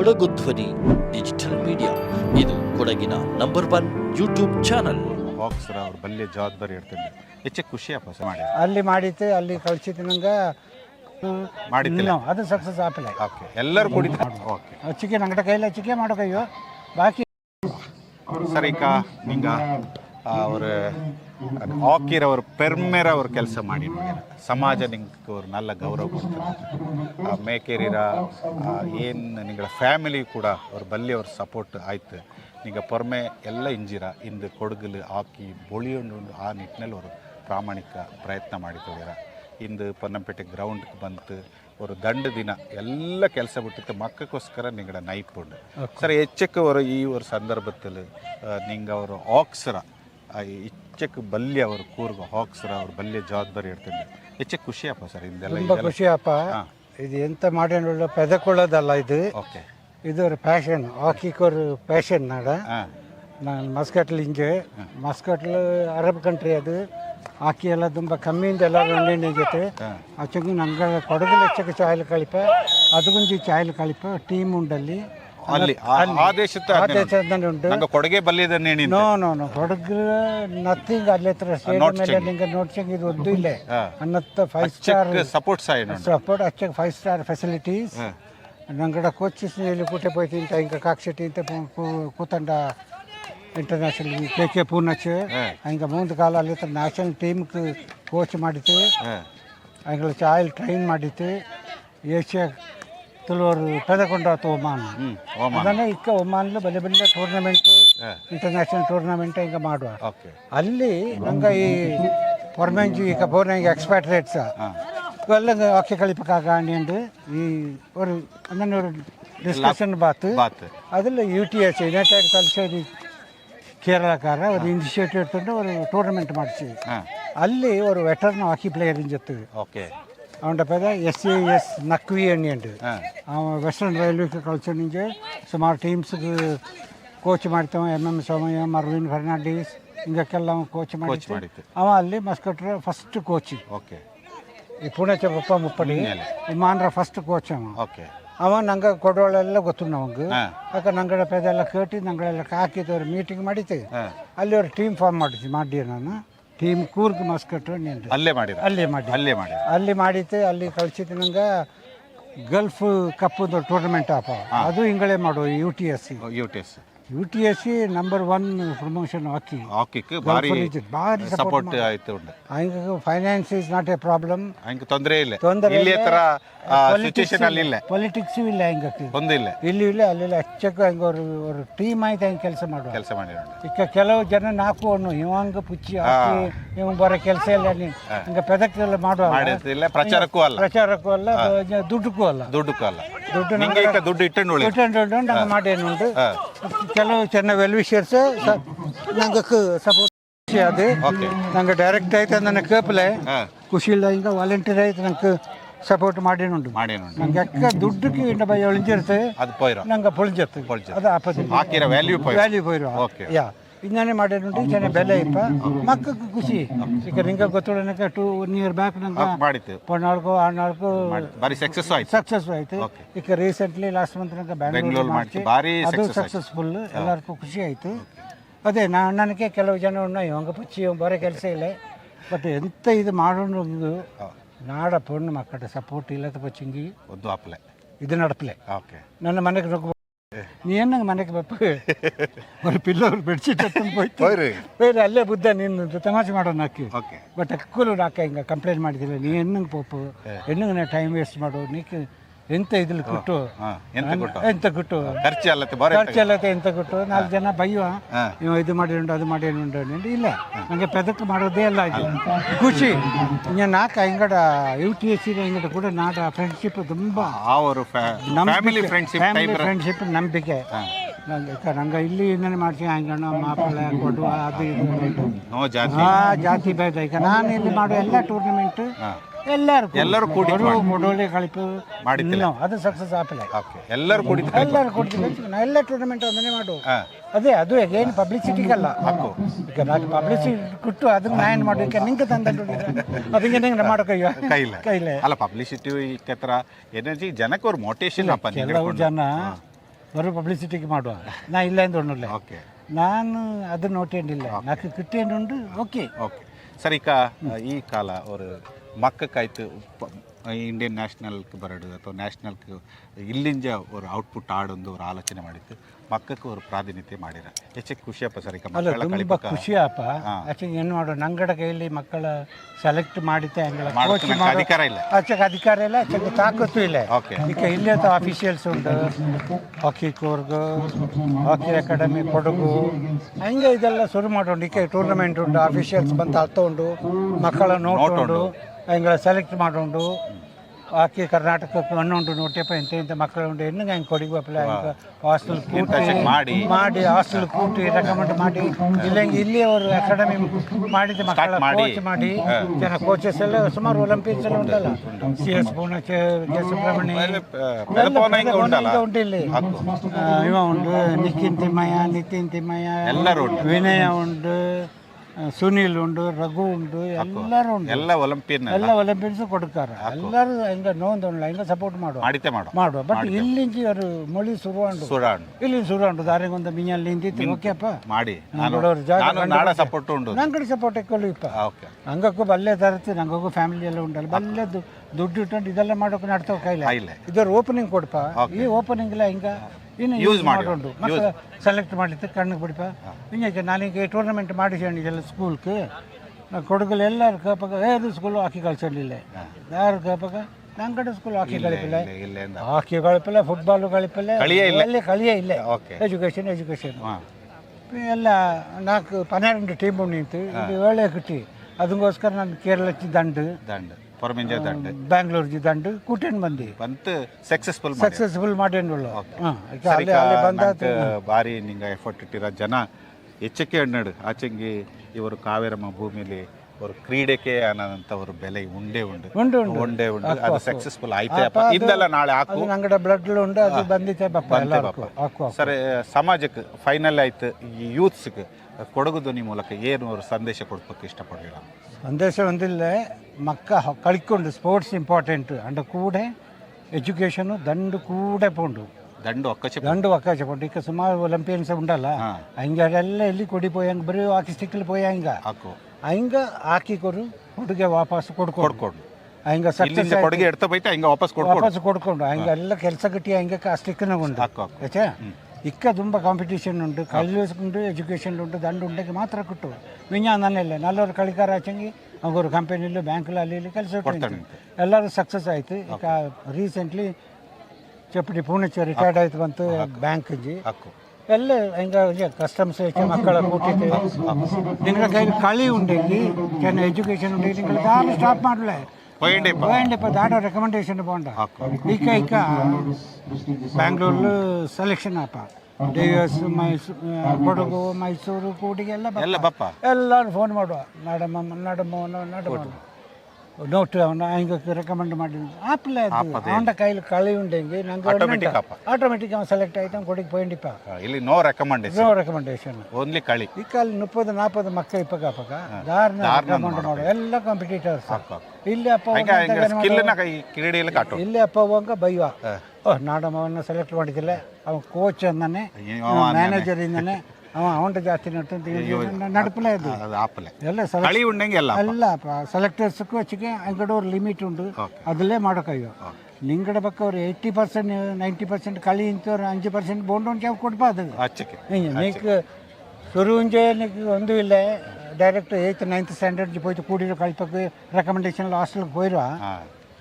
Kodagu Dhwani digital media ಇದು ಕೊಡಗಿನ number one YouTube channel boxer ಅವ್ರ ಬಲ್ಯ ಜವಾಬ್ದಾರಿ ಇರ್ತದೆ ಹೆಚ್ಚು ಖುಷಿ ಅಪ್ಪ ಸರ್ ಮಾಡಿ. ಅಲ್ಲಿ ಮಾಡಿದ್ದೆ ಅಲ್ಲಿ ಕಳ್ಸಿದ್ದು ನಂಗೆ. ಮಾಡಿದ್ದಿಲ್ಲ. ಅದು ಸಕ್ಸಸ್ ಆಪಿಲ್ಲ. ಓಕೆ ಎಲ್ಲರೂ ಕೂಡಿ. ಓಕೆ ಚಿಕೆ ನಂಗಡ ಕೈಲ ಚಿಕೆ ಮಾಡೋ ಕೈಯೋ. ಬಾಕಿ ಸರ್ ಈಗ ನಿಂಗ ಅವ್ರ ಹಾಕಿರ್ ಅವ್ರ ಪೆರ್ಮೆರ ಅವ್ರ ಕೆಲಸ ಮಾಡಿ ನೋಡ್ಯಾರ. ಸಮಾಜ ನಿಂಗೆ ಅವ್ರು நல்ல ಗೌರವ ಕೊಡ್ತಾರೆ ಮೇಕೇರಿರ ಏನು ನಿಂಗಳ ಫ್ಯಾಮಿಲಿ ಕೂಡ ಅವ್ರ ಬಲ್ಲಿ ಅವ್ರ ಸಪೋರ್ಟ್ ಆಯ್ತು ನಿಂಗ ಪೊರ್ಮೆ ಎಲ್ಲ ಇಂಜಿರ ಇಂದು ಕೊಡಗಲು ಹಾಕಿ ಬೊಳಿಯೊಂಡು ಆ ನಿಟ್ಟಿನಲ್ಲಿ ಅವರು ಪ್ರಾಮಾಣಿಕ ಪ್ರಯತ್ನ ಮಾಡಿದ್ದಾರೆ ಇಂದು ಪೊನ್ನಂಪೇಟೆ ಗ್ರೌಂಡ್ಗೆ ಬಂತು ஒரு ದಂಡ ದಿನ ಎಲ್ಲ ಕೆಲಸ ಬಿಟ್ಟಿತ್ತು ಮಕ್ಕಕ್ಕೋಸ್ಕರ ನಿಂಗಡ ನೈಪುಂಡು ಸರ್ ಹೆಚ್ಚಕ್ಕೆ ಅವರು ಈ ஒரு ಸಂದರ್ಭದಲ್ಲಿ ನಿಂಗೆ ಅವರು ಆಕ್ಸರ ಹೆಚ್ಚಕ್ಕೆ ಬಲ್ಯ ಅವರು ಕೂರ್ಗ ಹಾಕ್ಸ್ರ ಅವ್ರ ಬಲ್ಯ ಜವಾಬ್ದಾರಿ ಇರ್ತದೆ ಹೆಚ್ಚಕ್ಕೆ ಖುಷಿ ಅಪ್ಪ ಸರ್ ಇದೆಲ್ಲ ತುಂಬ ಖುಷಿ ಅಪ್ಪ ಇದು ಎಂತ ಮಾಡ್ಯಾನ ಪೆದಕೊಳ್ಳೋದಲ್ಲ ಇದು. ಓಕೆ. ಇದು ஒரு ಪ್ಯಾಷನ್ ಹಾಕಿಕೋರು ಪ್ಯಾಷನ್ ನಾಡ. ನಾನು ಮಸ್ಕಟ್ಲ್ ಹಿಂಗೆ. ಮಸ್ಕಟ್ಲ್ ಅರಬ್ ಕಂಟ್ರಿ ಅದು. ಹಾಕಿ ಎಲ್ಲ ತುಂಬ ಕಮ್ಮಿಯಿಂದ ಎಲ್ಲ ಒಂದೇನೆ ಜೊತೆ ಅಚ್ಚಂಗೆ ನಂಗೆ ಕೊಡಗಲು ಹೆಚ್ಚಕ್ಕೆ ಚಾಯ್ಲು ಕಳಿಪ. ಅದಗುಂಜಿ ಚಾಯ್ಲು ಕಳಿಪ ಟೀಮ್ ಉಂಡಲ್ಲಿ. ಅಲ್ಲಿ ಆ ದೇಶದ ಉಂಟು. ಕೊಡಗೆ ಕೊಡುಗೆ ಬಲ್ಲಿದೆ ನೋ ನೋ ನೋ ಹೊಡಗ್ರ ನಥಿಂಗ್ ಅಲ್ಲಿ ಹತ್ರ Not ನೋಡ್ಸಂಗ್ ಇದು ಒದ್ದು ಇಲ್ಲೇ. ಅನ್ನತ್ತ ಫೈವ್ ಸ್ಟಾರ್ ಸಪೋರ್ಟ್ ಸಾಯಿನ ಸಪೋರ್ಟ್ ಅಚ್ಚ ಫೈವ್ ಸ್ಟಾರ್ ಫೆಸಿಲಿಟೀಸ್ ನಂಗಡ ಕೋಚಿಸ್ನಲ್ಲಿ ಕೂಟೆ ಪೋಯ್ತು ಇಂತ ಇಂಕ ಕಾಕ್ಶೆಟ್ಟಿ ಇಂತ ಕೂತಂಡ ಇಂಟರ್ನ್ಯಾಷನಲ್ ಕೆ ಕೆ ಪೂನಚ್ ಹಾ. ಮುಂದ ಮುಂದೆ ಕಾಲ ಅಲ್ಲಿ ನ್ಯಾಷನಲ್ ಟೀಮ್ ಕೋಚ್ ಮಾಡಿತು ಹಾ. ಅಂಗಳ ಚಾಯಲ್ ಟ್ರೈನ್ ಮಾಡಿತ್ತು. ಏಷ್ಯಾ ತುಳುವರು ಕಳೆದುಕೊಂಡಾತು ಒಮಾನ್. ಅದನ್ನೇ ಇಕ್ಕ ಒಮಾನ್ಲು ಬಲ್ಲೆ ಬಲ್ಲೆ ಟೂರ್ನಮೆಂಟ್ ಇಂಟರ್ನ್ಯಾಷನಲ್ ಟೂರ್ನಮೆಂಟ್ ಹಿಂಗೆ ಮಾಡುವ. ಅಲ್ಲಿ ನಂಗೆ ಈ ಫೋರ್ಮೆನ್ ಈಗ ಫೋರ್ನ ಹಿಂಗೆ ರೇಟ್ಸ್ ಎಲ್ಲ ಆಕೆ ಕಳಿಪಕ್ಕಾಗಿ ಈ ಅವರು ಅಂದ್ರೆ ಅವರು ಡಿಸ್ಕಷನ್ ಬಾತು. ಅದೆಲ್ಲ U T S united culture ಕೇರಳಕಾರ ಅವ್ರು ಇನಿಷಿಯೇಟಿವ್ ತಂದು ಅವರು ಟೂರ್ನಮೆಂಟ್ ಮಾಡಿಸಿ. ಅಲ್ಲಿ ಅವರು ವೆಟರ್ನ್ ಹಾಕಿ ಪ್ಲೇಯರಿನ ಜೊತೆ. ಓಕೆ. അവൻ്റെ പേര് എസ് സി എസ് നക്വി എണ്ണിയുണ്ട് വെസ്റ്റേൺ റെയിൽവേക്ക് കളിച്ചുണ്ടെങ്കിൽ സുമാർ ടീംസ്ക്ക് ಕೋಚ್ ಮಾಡ್ತಾವ ಎಮ್ ಎಮ್ ಸೋಮಯ್ಯ ಮರ್ವಿನ್ ಫರ್ನಾಂಡೀಸ್ ಹಿಂಗಕ್ಕೆಲ್ಲ ಕೋಚ್ ಮಾಡಿ ಅವ ಅಲ್ಲಿ ಮಸ್ಕಟ್ರ ಫಸ್ಟ್ ಕೋಚ್ ಓಕೆ ಈ ಪುಣೆ ಚಪ್ಪಪ್ಪ ಮುಪ್ಪಡಿ ಮಾನ್ರ ಫಸ್ಟ್ ಕೋಚ್ ಅವ ಓಕೆ ಅವ ನಂಗೆ ಕೊಡೋಳೆಲ್ಲ ಗೊತ್ತು ಅವಂಗೆ ಯಾಕೆ ನಂಗಡೆ ಪೇದೆಲ್ಲ ಕೇಟಿ ನಂಗಳೆಲ್ಲ ಹಾಕಿದ್ದು ಅವ್ರು ಮೀಟಿಂಗ್ ಮಾಡಿದ್ದೆ ಅಲ್ಲಿ ಅವ್ರ ಟೀಮ್ ಫಾರ್ಮ್ ಮಾಡಿದ್ವಿ ಮಾಡಿ ನಾನು ಟೀಮ್ ಕೂರ್ಗ್ ಮಸ್ಕಟ್ರು ನಿಂಡು ಅಲ್ಲೇ ಮಾಡಿದ ಅಲ್ಲೇ ಮಾಡಿ. ಅಲ್ಲೇ ಮಾಡಿ ಅಲ್ಲಿ ಮಾಡಿತ್ತು ಅಲ್ಲಿ ಕಳ್ಸಿದ್ದು ನಂಗೆ ಗಲ್ಫ್ ಕಪ್ಪದು ಟೂರ್ನಮೆಂಟ್ ಆಪ. ಅದು ಹಿಂಗಳೇ ಮಾಡು U T S C U T S U T S C number one promotion hockey ಹಾಕಿಕ್ಕೆ ಭಾರಿ ಭಾರಿ ಸಪೋರ್ಟ್ ಆಯ್ತು ಉಂಟು. ಹಂಗೆ finance is not a problem ಹಂಗೆ ತೊಂದರೆ ಇಲ್ಲ. ತೊಂದರೆ ಇಲ್ಲಿ ತರ ಸಿಚುವೇಶನ್ ಅಲ್ಲಿ ಇಲ್ಲ. ಪೊಲಿಟಿಕ್ಸ್ ಇಲ್ಲ ಹಿಂಗಕ್ಕೆ ಒಂದಿಲ್ಲ ಇಲ್ಲಿ. ಇಲ್ಲ ಅಲ್ಲಿಲ್ಲ ಹೆಚ್ಚಕ್ಕೆ ಹಂಗೆ ಅವರು ಅವರು ಟೀಮ್ ಆಯ್ತು ಹಂಗೆ ಕೆಲಸ ಮಾಡುವ? ಕೆಲಸ ಮಾಡಿ ಈಗ ಕೆಲವು ಜನ ನಾಲ್ಕು ಅನ್ನು ಇವಂಗ ಪುಚ್ಚಿ ಹಾಕಿ ಇವ್ ಬರೋ ಕೆಲಸ ಇಲ್ಲ ನೀವು ಹಂಗೆ ಪೆದಕ್ಕೆಲ್ಲ ಮಾಡುವ ಪ್ರಚಾರಕ್ಕೂ ಅಲ್ಲ. ಪ್ರಚಾರಕ್ಕೂ ಅಲ್ಲ ದುಡ್ಡಕ್ಕೂ ಅಲ್ಲ. ದುಡ್ಡಕ್ಕೂ ಅಲ್ಲ. ದುಡ್ಡು ದುಡ್ಡು ಇಟ್ಟಂಡು ಉಳಿ ಮಾಡಿ ಮಾಡೇನುಂಟು ಕೆಲವು ಚೆನ್ನ ವೆಲ್ ವಿಷರ್ಸ್ ನಂಗೆ ಸಪೋರ್ಟ್ ಅದು ನಂಗೆ ಡೈರೆಕ್ಟ್ ಆಯ್ತು ನನ್ನ ಕೇಪಲೆ ಖುಷಿ ಇಲ್ಲ ಈಗ ವಾಲಂಟಿಯರ್ ಆಯ್ತು ನಂಗೆ ಸಪೋರ್ಟ್ ಮಾಡೇನುಂಡು ಮಾಡೇನುಂಡು ನಂಗೆ ಅಕ್ಕ ದುಡ್ಡುಕ್ಕೆ ಇಂಡ ಬೈ ಒಳಿಂಜಿರುತ್ತೆ ಅದು ಪೋಯಿರೋ ನಂಗೆ ಪೊಳಿಂಜತ್ತು ಪೊಳಿಜತ್ತು ಅದು ಆಪತ್ತು ಹಾಕಿರೋ ವ್ಯಾಲ್ಯೂ ವ್ಯಾಲ್ಯೂ ಪೋಯಿರೋ ಓಕೆ ಯಾ ಇಂಗಾನೆ ಮಾಡಿದ್ರು ಚೆನ್ನಾಗಿ ಬೆಲೆ ಇಪ್ಪ. ಮಕ್ಕಕ್ಕೆ ಖುಷಿ. ಈಗ ನಿಂಗೆ ಗೊತ್ತೊಳನಕ ಟೂ ಒನ್ ಇಯರ್ ಬ್ಯಾಕ್ ನಂಗೆ ಮಾಡಿತ್ತು. ಪೊನ್ನಾಳ್ಕು ಆಳ್ನಾಳ್ಕೋ ಬಾರಿ ಸಕ್ಸಸ್ ಆಯ್ತು. ಸಕ್ಸಸ್ ಆಯ್ತು. ಈಗ ರೀಸೆಂಟ್ಲಿ ಲಾಸ್ಟ್ ಮಂತ್ ನಂಗೆ ಬ್ಯಾಂಗ್ಳೂರ್ ಬಾರಿ ಭಾರಿ ಅದು ಸಕ್ಸಸ್ಫುಲ್ ಎಲ್ಲರಿಗೂ ಖುಷಿ ಆಯಿತು. ಅದೇ ನಾ ನನಗೆ ಕೆಲವು ಜನ ಇವಂಗ ಪುಚ್ಚಿ ಬರೋ ಕೆಲಸ ಇಲ್ಲ. ಬಟ್ ಎಂತ ಇದು ಮಾಡೋಣ ನಾಡ ಪೊಣ್ಣು ಮಕ್ಕಳ ಸಪೋರ್ಟ್ ಇಲ್ಲದ ಪಚ್ಚಿಂಗಿ. ಒದ್ದು ಆಪ್ಲೆ ಇದು ನಡಪಲೆ. ಓಕೆ ನನ್ನ ಮನೆಗೆ ನೀ ಏನಂಗೆ ಮನೆಗೆ ಬಪ್ಪ. ಒಂದು ಪಿಲ್ಲರ್ ಬೆಡ್ಶೀಟ್ ಎತ್ಕೊಂಡು ಹೋಯ್ತು. ಹೋಯ್ರಿ. ಬೇರೆ ಅಲ್ಲೇ ಬುದ್ಧ ನೀನು ತಮಾಷೆ ಮಾಡೋಣ ಹಾಕಿ. ಓಕೆ. ಬಟ್ ಅಕ್ಕಲು ನಾಕ ಹಿಂಗ ಕಂಪ್ಲೇಂಟ್ ಮಾಡಿದಿಲ್ಲ ನೀ ಹೆಣ್ಣಂಗೆ ಪೋಪು. ಹೆಣ್ಣಂಗೆ ಟೈಮ್ ವೇಸ್ಟ್ ಮಾಡು ನೀಕೆ ಎಂತ ಇದ್ರಲ್ಲಿ ಕೊಟ್ಟು ಹಾಂ ಎಂತ ಕೊಟ್ಟು ಎಂತ ಕೊಟ್ಟು ಖರ್ಚು ಅಲ್ಲತ್ತೆ ಬಾರಿ ಎಂತ ಕೊಟ್ಟು ನಾಲ್ಕು ಜನ ಬೈಯುವ ನೀವು ಇದು ಮಾಡಿ ಉಂಟು ಅದು ಮಾಡಿ ಉಂಟು ಅಂದ್ರೆ ಇಲ್ಲ ನನಗೆ ಪೆದಕ್ ಮಾಡೋದೇ ಅಲ್ಲ ಇದು ಖುಷಿ ಇನ್ನು ನಾಲ್ಕು ಹಿಂಗಡ ಯು ಟಿ ಎಸ್ ಹಿಂಗಡ ಕೂಡ ನಾಡ ಫ್ರೆಂಡ್ಶಿಪ್ ತುಂಬ ಅವರು ಫ್ಯಾಮಿಲಿ ಫ್ರೆಂಡ್ಶಿಪ್ ಫ್ಯಾಮಿಲಿ ಫ್ರೆಂಡ್ಶಿಪ್ ನಂಬಿಕೆ ನಂಗೆ ಇಲ್ಲಿ ಇನ್ನೇನು ಮಾಡ್ತೀನಿ ಹಂಗಣ್ಣ ಮಾಪಳೆ ಕೊಡುವ ಅದು ಇದು. ನೋ ಜಾತಿ ಆ ಜಾತಿ ಭೇದ ಈಗ ನಾನು ಇಲ್ಲಿ ಮಾಡುವ ಎಲ್ಲ ಟೂರ್ನಮೆಂಟ್ ಎಲ್ಲರೂ ಎಲ್ಲರೂ ಕೂಡಿ ಮೊಡೋಳಿ ಕಳಿಪು ಮಾಡಿದ್ದಿಲ್ಲ. ಇಲ್ಲ, ಅದು ಸಕ್ಸಸ್ ಆಪಲೆ ಓಕೆ ಎಲ್ಲರೂ ಕುಡಿತ ಎಲ್ಲರೂ ಕೊಡ್ತೀನಿ ನಾ ಎಲ್ಲ ಟೂರ್ನಮೆಂಟ್ ಅದನ್ನೇ ಮಾಡು ಹಾಂ ಅದೇ ಅದು ಏನು ಪಬ್ಲಿಸಿಟಿಗಲ್ಲ ಈಗ ನಾನು ಪಬ್ಲಿಸಿಟಿ ಕೊಟ್ಟು ಅದನ್ನ ನಾ ಏನು ಮಾಡು ಈಗ ನಿಂಗೆ ತಂದ ಅದಕ್ಕೆ ನಿಂಗೆ ಮಾಡೋಕಯ್ಯ ಕೈಲ ಕೈಲೇ ಅಲ್ಲ ಪಬ್ಲಿಸಿಟಿ ಇಕ್ಕತ್ರ ಎನರ್ಜಿ ಜನಕ್ಕೆ ಅವ್ರ ಮೋಟಿವೇಶನ್ ಅಪ್ಪ ನಿಂಗೆ ಕೆಲವು ಜನ ಬರೋ ಪಬ್ಲಿಸಿಟಿಗೆ ಮಾಡುವ ನಾ ಇಲ್ಲ ಎಂದು ಉಂಡುಲ್ಲ ಓಕೆ ನಾನು ಅದು ನೋಟೇಂಡಿಲ್ಲ నాకు ಕಿಟ್ಟೇಂಡು ಓಕೆ ಓಕೆ ಸರ್ ಈಗ ಈ ಕಾಲ ஒரு ಮಕ್ಕಕ್ಕಾಯ್ತು ಇಂಡಿಯನ್ ನ್ಯಾಷನಲ್ಗೆ ಬರಡು ಅಥವಾ ನ್ಯಾಷನಲ್ಗೆ ಇಲ್ಲಿಂದ ಅವ್ರ ಔಟ್ಪುಟ್ ಆಡೊಂದು ಅವ್ರ ಆಲೋಚನೆ ಮಾಡಿತ್ತು ಮಕ್ಕಕ್ಕೆ ಅವ್ರ ಪ್ರಾತಿನಿಧ್ಯ ಮಾಡಿರ. ಹೆಚ್ಚಕ್ಕೆ ಖುಷಿಯಪ್ಪ ಸರ್ ಈಗ ಅಪ್ಪ. ತುಂಬ ಖುಷಿಯಪ್ಪ ಏನು ಮಾಡೋ ನಂಗಡ ಕೈಯಲ್ಲಿ ಮಕ್ಕಳ ಸೆಲೆಕ್ಟ್ ಮಾಡಿದ್ದೆ ಹಂಗ ಅಧಿಕಾರ ಇಲ್ಲ. ಆಚೆಗೆ ಅಧಿಕಾರ ಇಲ್ಲ ಆಚೆಗೆ ತಾಕತ್ತು ಇಲ್ಲ. ಓಕೆ ಈಗ ಇಲ್ಲೇ ಅಫಿಷಿಯಲ್ಸ್ ಉಂಟು. Hockey Coorg hockey academy Kodagu. ಹಂಗೆ ಇದೆಲ್ಲ ಶುರು ಮಾಡೋಣ ಈಗ ಟೂರ್ನಮೆಂಟ್ ಉಂಟು ಅಫಿಷಿಯಲ್ಸ್ ಬಂತ ಅರ್ಥ ಮಕ್ಕಳ ನೋಡ್ಕೊಂಡು ಹಂಗೆ ಸೆಲೆಕ್ಟ್ ಮಾಡೋಂಡು. ಹಾಕಿ ಕರ್ನಾಟಕಕ್ಕೆ ಹಣ್ಣುಂಡು ನೋಟ್ಯಪ್ಪ ಇಂಥ ಇಂಥ ಮಕ್ಕಳು ಉಂಡು ಹೆಣ್ಣು ಹೆಂಗೆ ಕೊಡಿಗಪ್ಪಲ್ಲ ಹಂಗೆ ಹಾಸ್ಟೆಲ್ ಕೂಟಿ ಮಾಡಿ. ಮಾಡಿ ಹಾಸ್ಟೆಲ್ ಕೂಟಿ ರೆಕಮೆಂಡ್ ಮಾಡಿ. ಇಲ್ಲ ಇಲ್ಲಿ ಅವರು ಅಕಾಡೆಮಿ ಮಾಡಿದ ಮಕ್ಕಳ. ಕೋಚ್ ಮಾಡಿ. ಜನ ಕೋಚಸ್ ಎಲ್ಲ ಸುಮಾರು ಒಲಿಂಪಿಕ್ಸ್ ಎಲ್ಲ ಉಂಟಲ್ಲ. C S Poorna K Subramanya ಉಂಟು ಇಲ್ಲಿ. ಇವ ಉಂಡು ನಿಖಿನ್ ತಿಮ್ಮಯ್ಯ ನಿತಿನ್ ತಿಮ್ಮಯ್ಯ ಎಲ್ಲರೂ ಉಂಟು. ವಿನಯ ಉಂಟು ಸುನೀಲ್ ಉಂಡು ರಘು ಉಂಡು ಎಲ್ಲರೂ ಉಂಡು. ಎಲ್ಲ ಒಲಿಂಪಿಯನ್ ಎಲ್ಲ ಒಲಿಂಪಿಯನ್ಸ್ ಕೊಡ್ತಾರೆ. ಎಲ್ಲರೂ ಹಿಂಗ ನೋಂದೊಂಡ್ಲ ಹಿಂಗ ಸಪೋರ್ಟ್ ಮಾಡುವ. ಮಾಡಿತೆ ಮಾಡು ಮಾಡುವ. ಬಟ್ ಇಲ್ಲಿಂಚ ಅವರು ಮೊಳಿ ಸುರುವಾಂಡು. ಸುರಾಂಡು. ಇಲ್ಲಿ ಶುರುವಾಂಡು ದಾರಿಗೊಂದು ಮಿನಿಯಲ್ಲಿ ನಿಂತಿತ್ತು. ಓಕೆಪ್ಪ ಮಾಡಿ. ನೋಡೋರು ಜಾಗ ನಾಡ ಸಪೋರ್ಟ್ ಉಂಟು ನನ್ನ ಕಡೆ ಸಪೋರ್ಟ್ ಇಕ್ಕೊಳ್ಳಿಪ್ಪ ಓಕೆ ಹಂಗಕ್ಕೂ ಬಲ್ಲೆ ತರತ್ತೆ ನಂಗಕ್ಕೂ ಫ್ಯಾಮಿಲಿ ಎಲ್ಲ ಉಂಟಲ್ಲ. ಬಲ್ಲೇದು ದುಡ್ಡು ಇಟ್ಕೊಂಡು ಇದೆಲ್ಲ ಮಾಡೋಕೆ ನಡ್ತಾವ ಕೈಲಿ ಇದ್ರ ಇದರ ಓಪನಿಂಗ್ ಕೊಡಪ್ಪ ಈ ಓಪನಿಂಗ್ ಇಲ್ಲ ಹಿಂಗ ಇನ್ನು ಯೂಸ್ ಮಾಡಿಕೊಂಡು ಮತ್ತೆ ಸೆಲೆಕ್ಟ್ ಮಾಡಲಿಕ್ಕೆ ಕಣ್ಣಿಗೆ ಬಿಡಿಪ ಹಿಂಗೆ ನಾನೀಗ ಟೂರ್ನಮೆಂಟ್ ಮಾಡಿಸೋಣಿದೆಲ್ಲ ಸ್ಕೂಲ್ಗೆ ನಾ ಕೊಡಗಲ್ಲಿ ಎಲ್ಲರ ಕಪಕ ಏದು ಸ್ಕೂಲು ಹಾಕಿ ಕಳ್ಸೋಣಿಲ್ಲ ಯಾರು ಕಪಕ ನನ್ನ ಕಡೆ ಸ್ಕೂಲ್ ಹಾಕಿ ಕಳಿಪಿಲ್ಲ. ಹಾಕಿ ಕಳಿಪಿಲ್ಲ ಫುಟ್ಬಾಲು ಕಳಿಪಿಲ್ಲ. ಕಳಿಯೇ ಕಲಿಯೇ ಕಳಿಯೇ ಇಲ್ಲ. ಓಕೆ ಎಜುಕೇಷನ್ ಎಜುಕೇಷನ್ ಎಲ್ಲ ನಾಲ್ಕು ಪನ್ನೆರಡು ಟೀಮ್ ನಿಂತು. ಇದು ಒಳ್ಳೆ ಕಿಟ್ಟಿ ಅದಕ್ಕೋಸ್ಕರ ನಾನು ಕೇರಳಕ್ಕೆ ದಂಡು. ದಂಡ. ಪರಮಿಂಜ ದಂಡ. ಬ್ಯಾಂಗ್ಳೂರ್ಜಿ ದಂಡು ಕೂಟೇನು ಬಂದಿ ಬಂತು ಸಕ್ಸಸ್ಫುಲ್ ಸಕ್ಸಸ್ಫುಲ್ ನಂಗೆ ಭಾರಿ ನಿಂಗೆ ಎಫರ್ಟ್ ಇಟ್ಟಿರೋ ಜನ ಹೆಚ್ಚಕ್ಕೆ ಅಣ್ಣಡು ಆಚೆಂಗಿ ಇವರು ಕಾವೇರಮ್ಮ ಭೂಮಿಲಿ ಅವರು ಕ್ರೀಡೆಗೆ ಅನ್ನೋದಂತ ಅವ್ರ ಬೆಲೆ ಉಂಡೆ ಉಂಡು. ಉಂಡು ಉಂಡು. ಉಂಡೆ ಉಂಡು. ಅದು ಸಕ್ಸಸ್ಫುಲ್ ಆಯ್ತಪ್ಪ ಇಂದಲ್ಲ ನಾಳೆ ಹಾಕು. ನಂಗಡ ಬ್ಲಡ್ ಉಂಡು ಅದು ಬಂದಿತ್ತೆ ಬಪ್ಪ ಸರ್ ಸಮಾಜಕ್ಕೆ ಫೈನಲ್ ಆಯ್ತು. ಈ ಯೂತ್ಸ್ಗೆ ಕೊಡಗು ಧ್ವನಿ ಮೂಲಕ ಏನು ಅವರು ಸಂದೇಶ ಕೊಡ್ಬೇಕು ಇಷ್ಟಪಡಲಿಲ್ಲ ಸಂದೇಶ ಒಂದಿಲ್ಲ ಮಕ್ಕ ಕಳಿಕೊಂಡು ಸ್ಪೋರ್ಟ್ಸ್ ಇಂಪಾರ್ಟೆಂಟ್ ಅಂಡ ಕೂಡ ಎಜುಕೇಷನು ದಂಡು ಕೂಡ ಪೋಂಡು. ದಂಡು ಒಕ್ಕಚೆ ದಂಡು ಅವಕಾಶ ಪೋಂಡು. ಈಗ ಸುಮಾರು ಒಲಿಂಪಿಯನ್ಸ್ ಉಂಡಲ್ಲ. ಹಂಗೆ ಅದೆಲ್ಲ ಎಲ್ಲಿ ಕೊಡಿ ಪೋಯಂಗೆ ಬರೀ ಹಾಕಿ ಸ್ಟಿಕ್ಲಿ ಪೋಯ ಹಂಗೆ. ಹಾಕು. ಹಂಗ ಹಾಕಿ ಹುಡುಗೆ ಹುಡುಗ ವಾಪಸ್ ಕೊಡ್ಕೊಂಡು. ಕೊಡ್ಕೊಂಡು. ಹಂಗ ಸಕ್ಸಸ್ ಕೊಡುಗೆ ಎಡ್ತಾ ಬೈತೆ ಹಿಂಗೆ ವಾಪಸ್ ಕೊಡ್ಕೊಂಡು. ವಾಪಸ್ ಕೊಡ್ಕೊಂಡು. ಹಂಗೆ ಎಲ್ಲ ಕೆಲಸ ಕಟ್ಟಿ ಹಂಗೆ ಸ್ಟಿಕ್ನ ಉಂಟು. ಹಾಕು ಹಾಕು. ಆಯ್ತಾ ಇಕ್ಕ ತುಂಬ ಕಾಂಪಿಟೇಷನ್ ಉಂಟು ಕಲಿಯೋಸ್ಕೊಂಡು ಎಜುಕೇಷನ್ ಉಂಟು ದಂಡು ಉಂಡಕ್ಕೆ ಮಾತ್ರ ಕೊಟ್ಟು ವಿಜ್ಞಾನ ನನ್ನೆಲ್ಲ ನಲ್ಲವರು ಕಳಿಕಾರ ಆಚಂಗಿ ಅವರು ಕಂಪನಿಲು ಬ್ಯಾಂಕಲ್ಲಿ ಅಲ್ಲಿ ಇಲ್ಲಿ ಕೆಲಸ ಎಲ್ಲರೂ ಸಕ್ಸಸ್ ಆಯಿತು ಈಗ ರೀಸೆಂಟ್ಲಿ ಚಪ್ಪಡಿ ಪೂರ್ಣಚ ರಿಟೈರ್ಡ್ ಆಯ್ತು ಬಂತು ಬ್ಯಾಂಕ್ ಜಿ ಹಾಕು ಎಲ್ಲ ಹಿಂಗೆ ಕಸ್ಟಮ್ಸ್ ಮಕ್ಕಳ ಕೂಟಿತ್ತು ನಿಂಗಳ ಕೈಲಿ ಕಳಿ ಉಂಡೆಲ್ಲಿ ಚೆನ್ನ ಎಜುಕೇಷನ್ ಉಂಡೆ ನಿಂಗಳ ದಾರಿ ಸ್ಟಾಪ್ ಮಾಡಲೆ దాటో రికమెండేషన్ పోండా ఇక ఇక ಸೆಲೆಕ್ಷನ್ ಅಪ್ಪ ಡಿ ಎಸ್ ಮೈಸೂರು ಕೊಡಗು ಮೈಸೂರು ಕೂಡಿಗೆ ಎಲ್ಲ ಎಲ್ಲ ಫೋನ್ ಮಾಡುವ. ನಡಮ ನಡಮ ನಡಮ ನೋಟು ಅವನ್ನ ಹಿಂಗೆ ರೆಕಮೆಂಡ್ ಮಾಡಿದ್ವಿ ಆ್ಯಪಲ್ಲ ಅವನ ಕೈಲಿ ಕಳೆಯುಂಡೆಂಗೆ ನಂಗೆ ಆಟೋಮೆಟಿಕ್ ಅವನು ಸೆಲೆಕ್ಟ್ ಆಯ್ತು ಅವ್ನು ಕೊಡಿಗೆ ಪೋಯಿಂಡಿಪ್ಪ ಇಲ್ಲಿ no recommendation no recommendation only ಕಳಿ ಇಕ್ಕಲ್ಲಿ ಮುಪ್ಪದು ನಾಲ್ಪದು ಮಕ್ಕಳು ಇಪ್ಪಗ ಅಪ್ಪಗ ದಾರ್ನ ರೆಕಮೆಂಡ್ ಮಾಡು ಎಲ್ಲ ಕಾಂಪಿಟೇಟರ್ಸ್ ಇಲ್ಲಿ ಅಪ್ಪ ಇಲ್ಲಿ ಅಪ್ಪ ಅವಂಗ ಬೈವ ಓಹ್ ನಾಡಮ್ಮವನ್ನು ಸೆಲೆಕ್ಟ್ ಮಾಡಿದಿಲ್ಲ ಅವನ ಕೋಚ್ ಅಂದಾನೆ ಮ್ಯಾನೇಜರ್ ಇಂದಾನೆ ಅವ ಅವಂಟ ಜಾಸ್ತಿ ನಟ್ಟು ನಡಪಲೇ ಅದು ಅದು ಆಪಲೆ ಎಲ್ಲ ಸಲ ಕಳಿ ಉಂಡೆಂಗೆ ಎಲ್ಲ ಎಲ್ಲ ಸೆಲೆಕ್ಟರ್ಸ್ಗೂ வச்சுக்க ಅಂಗಡ ஒரு ಲಿಮಿಟ್ ಉಂಡು ಅದಲ್ಲೇ ಮಾಡೋಕಯ್ಯೋ ನಿಂಗಡೆ ಬಕ್ಕ ಅವ್ರು ಏಯ್ಟಿ ಪರ್ಸೆಂಟ್ ನೈಂಟಿ ಪರ್ಸೆಂಟ್ ಕಳಿ ಇಂತವ್ರು ಅഞ്ച് ಪರ್ಸೆಂಟ್ ಬೋಂಡೋನ್ ಕ್ಯಾವ್ ಕೊಡ್ಬಾ ಅದು ಆಚೆಗೆ ನೀಕ್ ಸುರುಂಜೆ ಒಂದು ಇಲ್ಲ ಡೈರೆಕ್ಟ್ ಏಯ್ತ್ ನೈನ್ತ್ ಸ್ಟ್ಯಾಂಡರ್ಡ್ போயிட்டு கூட்டிட்டு கழிப்பக்கு ரெக்கமெண்டேஷனில் ஹாஸ்டலுக்கு போயிடுவா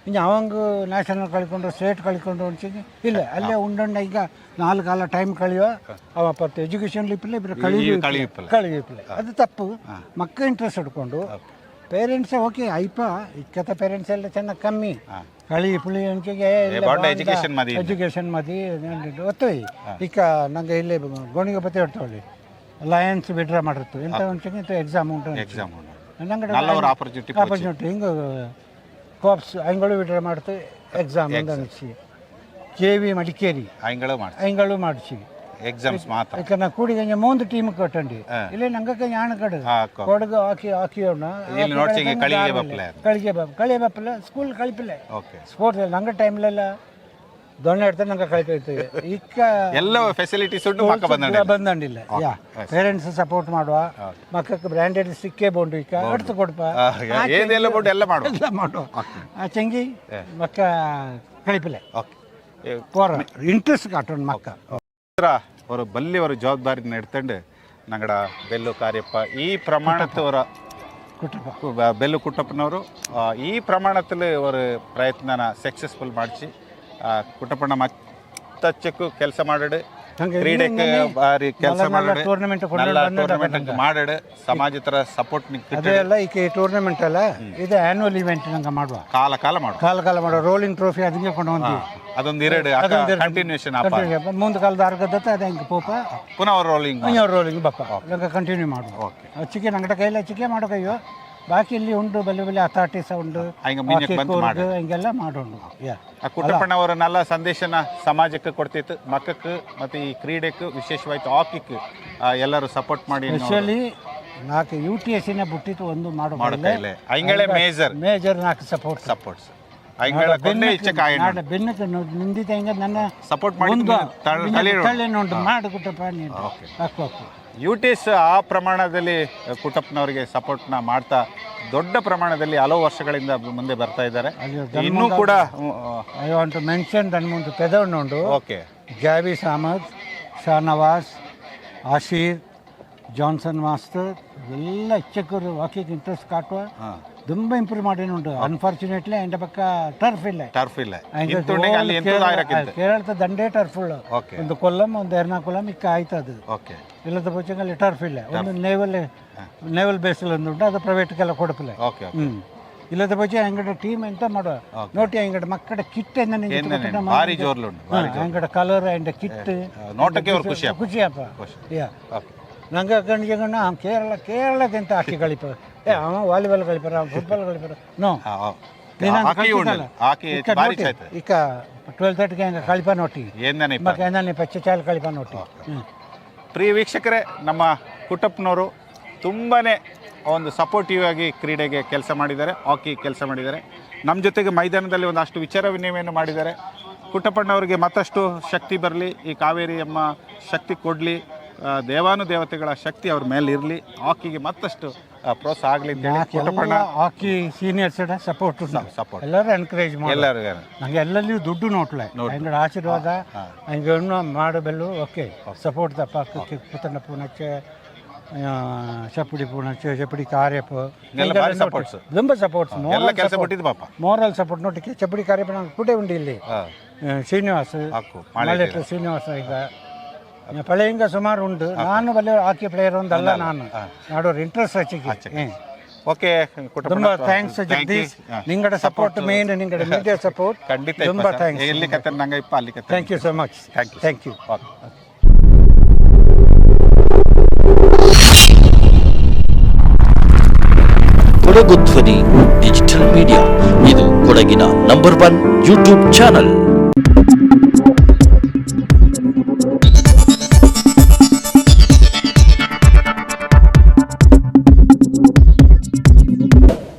ಇನ್ನು ಅವಂಗ ನ್ಯಾಷನಲ್ ಕಳ್ಕೊಂಡು ಸ್ಟೇಟ್ ಕಳ್ಕೊಂಡು ಅನ್ಸಿದ್ದು ಇಲ್ಲ ಅಲ್ಲೇ ಉಂಡಣ್ಣ ಈಗ ನಾಲ್ಕು ಕಾಲ ಟೈಮ್ ಕಳಿಯುವ ಅವ ಪತ್ತೆ ಎಜುಕೇಷನ್ ಲಿಪ್ಪಿಲ್ಲ ಇಬ್ಬರು ಕಳಿಯುವ ಕಳಿಯುಪ್ಪಿಲ್ಲ ಅದು ತಪ್ಪು. ಮಕ್ಕಳ ಇಂಟ್ರೆಸ್ಟ್ ಹಿಡ್ಕೊಂಡು ಪೇರೆಂಟ್ಸ್ ಓಕೆ ಐಪ ಇಕ್ಕತ್ತ ಪೇರೆಂಟ್ಸ್ ಎಲ್ಲ ಚೆನ್ನಾಗಿ ಕಮ್ಮಿ. ಕಳಿ ಪುಳಿ ಅಂಚಿಗೆ ಎಜುಕೇಷನ್ ಮದಿ ಒತ್ತೋಯ್ ಇಕ್ಕ ನಂಗೆ ಇಲ್ಲಿ ಗೋಣಿಗೆ ಪತ್ತೆ ಹೊಡ್ತೀವಿ ಲಯನ್ಸ್ ವಿಡ್ರಾ ಮಾಡಿರ್ತು ಎಂತ ಒಂಚಿಗೆ ಎಕ್ಸಾಮ್ ಉಂಟು. ಎಕ್ಸಾಮ್ ಉಂಟು ನಂಗೆ ಆಪರ್ಚುನಿಟಿ ಆಪರ್ಚುನಿಟಿ ಹಿಂಗೆ ಕೋಪ್ಸ್ ಅಂಗಳು ವಿಡ್ರಾ ಮಾಡ್ತು ಎಕ್ಸಾಮ್ ಅಂತ ಅನಿಸಿ ಕೆ ವಿ ಮಡಿಕೇರಿ ಅಯ್ಯಗಳು ಮಾಡಿ ಅಂಗಳು ಮಾಡಿಸಿ ಎಕ್ಸಾಮ್ಸ್ ಮಾತ್ರ ಈಗ ನಾ ಕೂಡಿಗೆ ಮೂಂದು ಟೀಮ್ ಕಟ್ಟಂಡಿ ಇಲ್ಲೇ ನಂಗಕ್ಕೆ ಯಾಣ ಕಡೆ ಹಾ, ಕೊ- ಕೊಡಗು ಹಾಕಿ ಹಾಕಿ ಅವನ ಇಲ್ಲಿ ನೋಡ್ಸಿಗೆ ಕಳಿಗೆ ಬಪ್ಪಲೆ ಕಳಿಗೆ ಬಾಪ್ ಕಳಿಗೆ ಬಾಪಲ್ಲ ಸ್ಕೂಲ್ ಕಳಿಪಿಲ್ಲ ಓಕೆ ಸ್ಪೋರ್ಟ್ಸ್ ನಂಗೆ ಟೈಮ್ಲೆಲ್ಲ ದೊಣ್ಣೆ ಹಿಡ್ತಾರೆ ನಂಗೆ ಕೈ ಕೈತೀವಿ ಈಗ ಎಲ್ಲ ಫೆಸಿಲಿಟೀಸ್ ಉಂಟು ಮಕ್ಕ ಬಂದಂಡ ಬಂದಂಡಿಲ್ಲ? ಯಾ ಪೇರೆಂಟ್ಸ್ ಸಪೋರ್ಟ್ ಮಾಡುವ. ಮಕ್ಕಕ್ಕೆ ಬ್ರ್ಯಾಂಡೆಡ್ ಸಿಕ್ಕೇ ಬೋಂಡು ಈಗ ಅಡ್ತು ಕೊಡ್ಪ. ಏನೆಲ್ಲ ಬೋಂಡು ಎಲ್ಲ ಮಾಡುವ ಎಲ್ಲ ಮಾಡುವ ಆ ಚಂಗಿ ಮಕ್ಕ ಕಳಿಪಿಲ್ಲ ಓಕೆ ಕೋರ ಇಂಟ್ರೆಸ್ಟ್ ಕಾಟೋಣ ಮಕ್ಕ. ಅವರು ಬಲ್ಲಿಯವರು ಜವಾಬ್ದಾರಿ ನೆಡ್ತಂಡು ನಂಗಡ ಬೆಲ್ಲು ಕಾರ್ಯಪ್ಪ ಈ ಪ್ರಮಾಣದವರ ಕುಟುಂಬ. ಬೆಲ್ಲು ಕುಟ್ಟಪ್ಪನವರು ಈ ಪ್ರಮಾಣದಲ್ಲಿ ಅವರು ಪ್ರಯತ್ನನ ಸಕ್ಸಸ್ಫುಲ್ ಮಾಡಿಸಿ ಕುಟುಂಬ ಮತ್ತಚ್ಚಕ್ಕೂ ಕೆಲಸ ಮಾಡಡು. ಕ್ರೀಡೆಗೆ ಬಾರಿ ಕೆಲಸ ಮಾಡಡು. Tournament tournament ಮಾಡಡು. ಸಮಾಜ ತರ ಸಪೋರ್ಟ್ ಅದೆಲ್ಲ ಈಗ ಟೂರ್ನಮೆಂಟ್ ಅಲ್ಲ ಇದು ಆನ್ಯುವಲ್ ಇವೆಂಟ್ ನಂಗೆ ಮಾಡುವ. ಕಾಲ ಕಾಲ ಮಾಡುವ ಕಾಲ ಕಾಲ ಮಾಡುವ. ರೋಲಿಂಗ್ ಟ್ರೋಫಿ ಅದಕ್ಕೆ ಕೊಂಡು ಹೋಗಿ ಅದೊಂದು ಎರಡು ಕಂಟಿನ್ಯೂಷನ್ ಮುಂದೆ ಕಾಲದ ಆರ್ಗದ ಅದು ಹೆಂಗೆ ಪೋಪ. ಪುನಃ ರೋಲಿಂಗ್ ರೋಲಿಂಗ್ ಬಪ್ಪ. ಕಂಟಿನ್ಯೂ ಮಾಡುವ. ಓಕೆ ಚಿಕೆ ನಂಗಡ ಕೈಯಲ್ಲಿ ಚಿಕೆ ಮಾಡೋ ಕೈಯೋ? ಬಾಕಿ ಇಲ್ಲಿ ಉಂಡು ಬಲ್ಲೆ ಬೆಲೆ ಅಥಾರಿಟಿ ಸಹ ಉಂಡು ಹಂಗೆ ಮಾಡು. ಹಿಂಗೆಲ್ಲ ಮಾಡೋಣ ಯಾ. ಆ ಕುಟ್ಟಪ್ಪಣ್ಣವರ ನಲ್ಲ ಸಂದೇಶನ ಸಮಾಜಕ್ಕೆ ಕೊಡ್ತಿತ್ತು ಮಕ್ಕಕ್ಕೆ ಮತ್ತು ಈ ಕ್ರೀಡೆಗೆ ವಿಶೇಷವಾಗಿ ಹಾಕಿಕ್ಕೆ ಎಲ್ಲರೂ ಸಪೋರ್ಟ್ ಮಾಡಿ ಸ್ಪೆಷಲಿ ನಾಲ್ಕು ಯು ಟಿ ಎಸ್ ಎಸ್ಸಿನ ಬಿಟ್ಟಿತ್ತು ಒಂದು ಮಾಡೋ ಮಾಡಕೈಲೆ ಐಂಗಳೇ ಮೇಜರ್ ಮೇಜರ್ ನಾಲ್ಕು ಸಪೋರ್ಟ್ ಸಪೋರ್ಟ್ಸ್ ಐಂಗಳ ಕೊಂಡೆ ಇಚ್ಛೆ ನಾಡ ಬೆನ್ನಕ್ಕೆ ನನ್ನ ಸಪೋರ್ಟ್ ಮಾಡಿ ಒಂದು ತಳಿ ತಳ್ಳಿನುಂಟು ಮಾಡು ಕುಟಪ್ಪ ನೀನು. ಹಾಕು ಹಾಕು. ಯು ಆ ಪ್ರಮಾಣದಲ್ಲಿ ಕುಟಪ್ಪನವರಿಗೆ ಸಪೋರ್ಟ್ನ ಮಾಡ್ತಾ ದೊಡ್ಡ ಪ್ರಮಾಣದಲ್ಲಿ ಹಲವು ವರ್ಷಗಳಿಂದ ಮುಂದೆ ಬರ್ತಾ ಇದ್ದಾರೆ. ಇನ್ನೂ ಕೂಡ ಐ ವಾಂಟ್ ಟು ಮೆನ್ಷನ್ ನನ್ನ ಮುಂದೆ ಓಕೆ. ಜಾವಿ ಸಾಮದ್ ಶಾನವಾಸ್ ಆಶೀರ್ ಜಾನ್ಸನ್ ಮಾಸ್ತರ್ ಎಲ್ಲ ಇಚ್ಛಕರು ವಾಕಿಂಗ್ ಇಂಟ್ರೆಸ್ಟ್ ಕಾಟುವ. ತುಂಬ ಇಂಪ್ರೂವ್ ಮಾಡೇನುಂಟು ಅನ್ಫಾರ್ಚುನೇಟ್ಲಿ എൻ്റെ ಪಕ್ಕ ಟರ್ಫ್ ಇಲ್ಲ ಟರ್ಫ್ ಇಲ್ಲ ಹಂಗೆ ಇಂತುಂಡೆಗೆ ಅಲ್ಲಿ ಎಂತೂ ಕೇರಳ- ಆಯ್ರಕ್ಕಿಂತ ಕೇರಳದ ದಂಡೇ ಟರ್ಫ್ ಉಳ್ಳು ಓಕೆ ಒಂದು ಕೊಲ್ಲಂ ಒಂದು ಎರ್ನಾಕುಲಂ ಇಕ್ಕ ಆಯ್ತದು ಓಕೆ ಇಲ್ಲದ ಪಕ್ಷದಲ್ಲಿ ಟರ್ಫ್ ಇಲ್ಲ ಒಂದು ನೇವಲ್ ನೇವಲ್ ಬೇಸಲ್ಲಿ ಒಂದು ಉಂಟು ಅದು ಪ್ರೈವೇಟ್ಗೆಲ್ಲ ಕೊಡಪಿಲ್ಲ ಓಕೆ ಹ್ಮ್ ಇಲ್ಲದ ಪಕ್ಷ ಅಂಗಡ ಟೀಮ್ ಎಂತ ಮಾಡುವ ನೋಡಿ ಅಂಗಡ ಮಕ್ಕಳ ಕಿಟ್ ಏನೇನು ಭಾರಿ ಜೋರ್ಲುಂಟು ಅಂಗಡ ಕಲರ್ ಅಂಡ್ ಕಿಟ್ ನೋಟಕ್ಕೆ ಅವ್ರು ಖುಷಿ ಆಗ್ತದೆ. ಖುಷಿಯಪ್ಪ ಯಾ ಓಕೆ ನಂಗೆ ಗಂಡಿಗೆ ಗಂಡ ಅವ್ನು ಕೇರಳ ಕೇರಳಕ್ಕಿಂತ ಹಾಕಿ ಕಳಿಪ ಏ ಅವ ವಾಲಿಬಾಲ್ ಗಳಿಪಾರ ಫುಟ್ಬಾಲ್ ನೋ. ಈಗ ಟ್ವೆಲ್ ತರ್ಟಿಗೆ ಹಂಗೆ ನೋಟಿ. ಏನೇ ಪಚ್ಚೆ ನೋಟಿ. ಪ್ರಿಯ ವೀಕ್ಷಕರೇ ನಮ್ಮ ಕುಟಪ್ಪನವರು ತುಂಬನೇ ಒಂದು ಸಪೋರ್ಟಿವ್ ಆಗಿ ಕ್ರೀಡೆಗೆ ಕೆಲಸ ಮಾಡಿದ್ದಾರೆ ಹಾಕಿ ಕೆಲಸ ಮಾಡಿದ್ದಾರೆ. ನಮ್ಮ ಜೊತೆಗೆ ಮೈದಾನದಲ್ಲಿ ಒಂದಷ್ಟು ವಿಚಾರ ವಿನಿಮಯವನ್ನು ಮಾಡಿದ್ದಾರೆ. ಕುಟಪ್ಪಣ್ಣವರಿಗೆ ಮತ್ತಷ್ಟು ಶಕ್ತಿ ಬರಲಿ ಈ ಕಾವೇರಿ ಅಮ್ಮ ಶಕ್ತಿ ಕೊಡಲಿ ದೇವಾನು ದೇವತೆಗಳ ಶಕ್ತಿ ಅವ್ರ ಮೇಲೆ ಇರಲಿ ಹಾಕಿಗೆ ಮತ್ತಷ್ಟು ಪ್ರೋತ್ಸಾಹ ಆಗಲಿ ಹಾಕಿ ಸೀನಿಯರ್ಸ್ ಸಪೋರ್ಟ್ ಸಪೋರ್ಟ್ ಎಲ್ಲರೂ ಎನ್ಕರೇಜ್ ಮಾಡಿ ಎಲ್ಲರಿಗೂ. ನಂಗೆ ಎಲ್ಲಲ್ಲಿ ದುಡ್ಡು ನೋಟ್ಲೆ ಹಂಗೆ ಆಶೀರ್ವಾದ ಹಂಗೆ ಮಾಡಬಲ್ಲು ಓಕೆ ಸಪೋರ್ಟ್ ದಪ್ಪ. ಪುತ್ತಣ್ಣ ಪೂನಚ್ಚೆ ಚಪ್ಪಡಿ ಪೂನಚ್ಚೆ ಚಪ್ಪಡಿ ಕಾರ್ಯಪ್ಪ. supports. ತುಂಬ ಸಪೋರ್ಟ್ಸ್ ಎಲ್ಲ ಕೆಲಸ ಪಾಪ. ಮೋರಲ್ ಸಪೋರ್ಟ್ ನೋಟಿಗೆ ಚಪ್ಪಡಿ ಕಾರ್ಯಪ್ಪ ನಾನು ಕೂಟೆ ಉಂಡಿ ಇಲ್ಲಿ. ಶ್ರೀನಿವಾಸ್. ಹಾಕು. ಮಳೆ ಮಳೆಟ್ಟ ಶ್ರೀನಿವಾಸ ಈಗ. ಪಳೆ ಹಿಂಗ ಸುಮಾರು ಉಂಟು. ನಾನು ಬಲ್ಲೆ ಹಾಕಿ ಪ್ಲೇಯರ್ ಒಂದಲ್ಲ ನಾನು. ನೋಡೋರು ಇಂಟ್ರೆಸ್ಟ್ ಹಚ್ಚಿಗೆ. ಓಕೆ. ತುಂಬಾ ಥ್ಯಾಂಕ್ಸ್ ಜಗದೀಶ್. ನಿಂಗಡ ಸಪೋರ್ಟ್ ಮೇನ್ ನಿಂಗಡ ಮೀಡಿಯಾ ಸಪೋರ್ಟ್ ಖಂಡಿತ ತುಂಬಾ ಥ್ಯಾಂಕ್ಸ್ ಎಲ್ಲಿ ಕತ್ತೆ ನಂಗೆ ಇಪ್ಪ ಅಲ್ಲಿ ಕತ್ತೆ thank you so much thank you thank you okay Kodagu Dhwani digital media ಇದು ಕೊಡಗಿನ ನಂಬರ್ ಒನ್ ಯೂಟ್ಯೂಬ್ ಚಾನಲ್